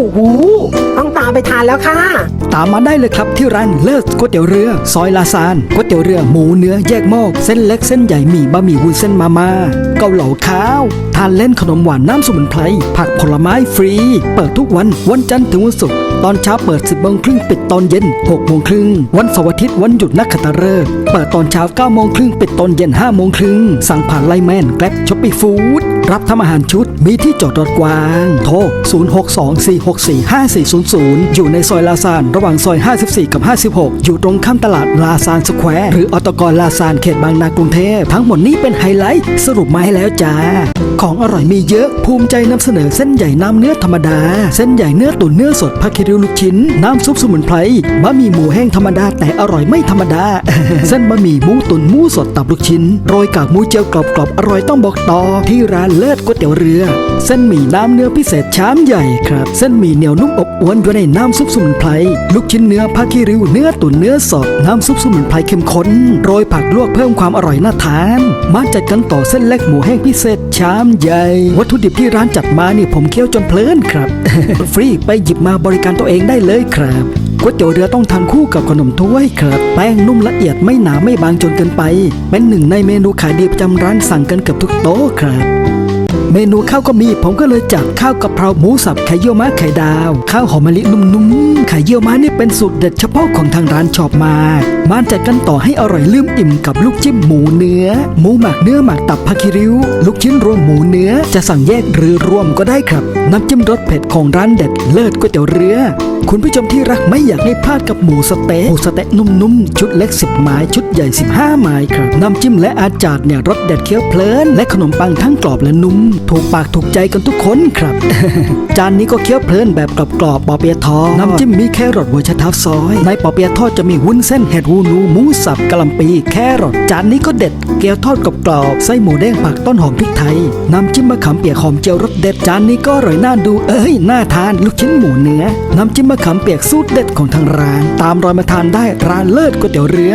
โอ้โหต้องตามไปทานแล้วค่ะ ตามมาได้เลยครับที่ร้านเลิศก๋วยเตี๋ยวเรือ ซอยลาซานก๋วยเตี๋ยวเรือหมูเนื้อแยกหม้อเส้นเล็กเส้นใหญ่หมี่บะหมี่วุ้นเส้นมาม่าเกาเหลาข้าวทานเล่นขนมหวานน้ำสมุนไพรผักผลไม้ฟรี เปิดทุกวันวันจันทร์ถึงวันศุกร์ตอนเช้าเปิด 10โมงครึ่งปิดตอนเย็น6โมงครึ่งวันเสาร์อาทิตย์วันหยุดนักขัตฤกษ์เปิดตอนเช้า9โมงครึ่งปิดตอนเย็น5โมงครึ่งสั่งผ่านไลน์แมนแกร็บช้อปปี้ฟู้ด รับทำอาหารชุดมีที่จอดรถกว้าง โทร 0624645400 อยู่ในซอยลาซานระหว่างซอย 54 กับ 56 อยู่ตรงข้ามตลาดลาซานสแควร์หรืออตกรลาซานเขตบางนากรุงเทพ ทั้งหมดนี้เป็นไฮไลท์ สรุปมาให้แล้วจ้า ของอร่อยมีเยอะ ภูมิใจนำเสนอเส้นใหญ่น้ำเนื้อธรรมดา เส้นใหญ่เนื้อตุ๋นเนื้อสดผักคิริวลูกชิ้น น้ำซุปสมุนไพรบะหมี่หมูแห้งธรรมดาแต่อร่อยไม่ธรรมดา เส้นบะหมี่หมูตุ๋นหมูสดตับลูกชิ้นโรยกากหมูเจียวกรอบๆอร่อยต้องบอกต่อที่ร้านเลิศก๋วยเตี๋ยวเรือ เส้นหมี่น้ำเนื้อพิเศษชามใหญ่ครับ เส้นหมี่เหนียวนุ่มอบอวนอยู่ในน้ำซุปสมุนไพร ลูกชิ้นเนื้อผักคิริวเนื้อตุ๋นเนื้อสด น้ำซุปสมุนไพรเข้มข้น โรยผักลวกเพิ่มความอร่อยน่าทาน มาจัดกันต่อเส้นเล็กหมูแห้งพิเศษชามใหญ่ วัตถุดิบที่ร้านจัดมานี่ผมเคี้ยวจนเพลินครับ ฟรีไปหยิบมาบริการตัวเองได้เลยครับก๋วยเตี๋ยวเรือต้องทานคู่กับขนมถ้วยครับแป้งนุ่มละเอียดไม่หนาไม่บางจนเกินไป เป็นหนึ่งในเมนูขายดีประจำร้านสั่งกันเกือบทุกโต๊ะครับ เมนูข้าวก็มี ผมก็เลยจัดข้าวกะเพราหมูสับไข่เยี่ยวม้าไข่ดาว ข้าวหอมมะลินุ่มๆ ไข่เยี่ยวม้านี่เป็นสูตรเด็ดเฉพาะของทางร้านชอบมากมาจัดกันต่อให้อร่อยลืมอิ่มกับลูกจิ้มหมูเนื้อ หมูหมักเนื้อหมักตับผักคิริ้ว ลูกชิ้นรวมหมูเนื้อจะสั่งแยกหรือรวมก็ได้ครับ น้ำจิ้มรสเผ็ดของร้านเด็ดเลิศก๋วยเตี๋ยวเรือ คุณผู้ชมที่รักไม่อยากให้พลาดกับหมูสเต๊ะหมูสเต๊ะนุ่มๆ ชุดเล็ก 10 ไม้ ชุดใหญ่ 15 ไม้ครับ น้ำจิ้มและอาจารย์เนี่ยรสเด็ดเคี้ยวเพลิน และขนมปังทั้งกรอบและนุ่ม ถูกปากถูกใจกันทุกคนครับ จานนี้ก็เคี้ยวเพลินแบบกรอบๆปอเปียะทอดน้ำจิ้มมีแครอทเวชันทับซอย ในปอเปียะทอดจะมีวุ้นเส้นเห็ดหูนูหมูสับกะหล่ำปี แครอทจานนี้ก็เด็ดเกี๊ยวทอดกรอบๆไส้หมูแดงผักต้นหอมพริกไทยน้ำจิ้มมะขามเปียกหอมเจียวรสเด็ดจานนี้ก็อร่อยน่าดูเอ้ยน่าทานลูกชิ้นหมูเนื้อน้ำจิ้มมะขามเปียกสูตรเด็ดของทางร้าน ตามรอยมาทานได้ร้านเลิศก๋วยเตี๋ยวเรือ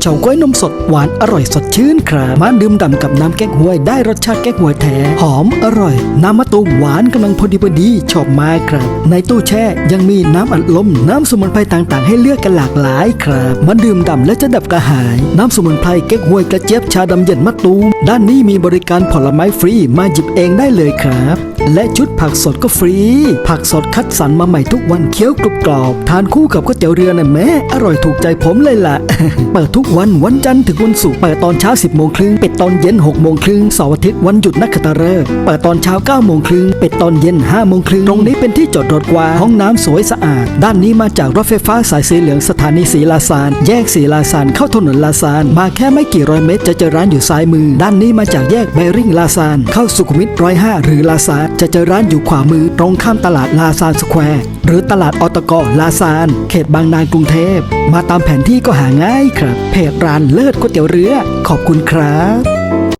เฉาก๊วยนมสดหวานอร่อยสดชื่นครับมาดื่มด่ำกับน้ำแก๊กฮวยได้รสชาติแก๊กฮวยแท้ หอมอร่อย น้ำมะตูมหวานกำลังพอดีพอดีชอบมากครับ ในตู้แช่ยังมีน้ำอัดลม น้ำสมุนไพรต่างๆ ให้เลือกกันหลากหลายครับมาดื่มด่ำและจะดับกระหาย น้ำสมุนไพรแก๊กฮวยกระเจี๊ยบชาดำเย็นมะตูมด้านนี้มีบริการผลไม้ฟรีมาหยิบเองได้เลยครับและชุดผักสดก็ฟรี ผักสดคัดสรรมาใหม่ทุกวันเคี้ยวกรุบกรอบ ทานคู่กับก๋วยเตี๋ยวเรือน่ะแม่อร่อยถูกใจผมเลยล่ะ เปิดทุกวันวันจันทร์ถึงวันศุกร์เปิดตอนเช้า 10 โมงครึ่งปิดตอนเย็น 6 โมงครึ่งเสาร์อาทิตย์วันหยุดนักขัตฤกษ์เปิดตอนเช้า 9 โมงครึ่งปิดตอนเย็น 5 โมงครึ่งตรงนี้เป็นที่จอดรถกว้างห้องน้ำสวยสะอาด ด้านนี้มาจากรถไฟฟ้าสายสีเหลืองสถานีสีลาซาน แยกสีลาซานเข้าถนนลาซาน มาแค่ไม่กี่ร้อยเมตรจะเจอร้านอยู่ซ้ายมือ ด้านนี้มาจากแยกเบริ่งลาซานเข้าสุขุมวิทร้อยห้าหรือลาซานจะเจอร้านอยู่ขวามือตรงข้ามตลาดลาซานสแควร์หรือตลาดอตกลาซาน เขตบางนากรุงเทพ มาตามแผนที่ก็หาง่ายครับ เพจร้านเลิศก๋วยเตี๋ยวเรือ ขอบคุณครับ